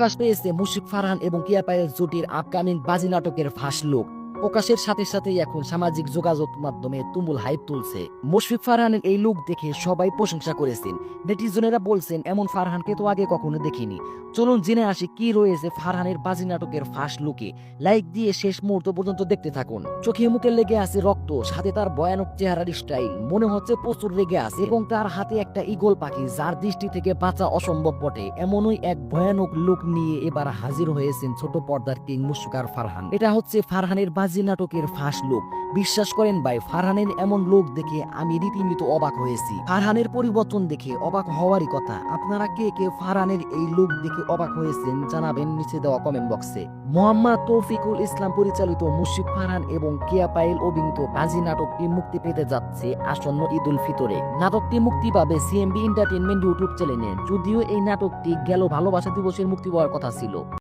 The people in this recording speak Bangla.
প্রকাশ পেয়েছে মুশিক ফারহান এবং কিয়া পায়েল জুটির আপকামিং বাজি নাটকের ফাঁস লুক। প্রকাশের সাথে সাথেই এখন সামাজিক যোগাযোগ মাধ্যমে তুমুল হাইপ তুলছে। মুশফিক ফারহানের এই লুক দেখে সবাই প্রশংসা করেছেন। নেটিজনেরা বলছেন, এমন ফারহানকে তো আগে কখনো দেখিনি। চলুন জেনে আসি কি রয়েছে ফারহানের বাজি নাটকের ফাঁস লুকে লাইক দিয়ে শেষ মুহূর্ত পর্যন্ত দেখতে থাকুন। চোখে মুখে লেগে আছে রক্ত, সাথে তার ভয়ানক চেহারার স্টাইল মনে হচ্ছে প্রচুর রেগে আছে এবং তার হাতে একটা ইগল পাখি, যার দৃষ্টি থেকে বাঁচা অসম্ভব বটে। এমনই এক ভয়ানক লুক নিয়ে এবার হাজির হয়েছেন ছোট পর্দার কিং মুশফিকার ফারহান। এটা হচ্ছে ফারহানের বাজি নাটকের ফাঁস লুক। বিশ্বাস করেন ভাই, ফারহানের এমন লোক দেখে আমি রীতিমতো অবাক হয়েছি। ফারহানের পরিবর্তন দেখে অবাক হওয়ারই কথা। আপনারা কে কে ফারহানের এই লুক দেখে অবাক হয়েছেন জানাবেন নিচে দেওয়া কমেন্ট বক্সে মোহাম্মদ তৌফিকুল ইসলাম পরিচালিত মুশিক ফারহান এবং কেয়া পাইল অভিনীত বাজি নাটকটি মুক্তি পেতে যাচ্ছে আসন্ন ঈদ উল ফিতরে। নাটকটি মুক্তি পাবে সিএমবি এন্টারটেনমেন্ট ইউটিউব চ্যানেলে। যদিও এই নাটকটি গেল ভালোবাসা দিবসের মুক্তি পাওয়ার কথা ছিল।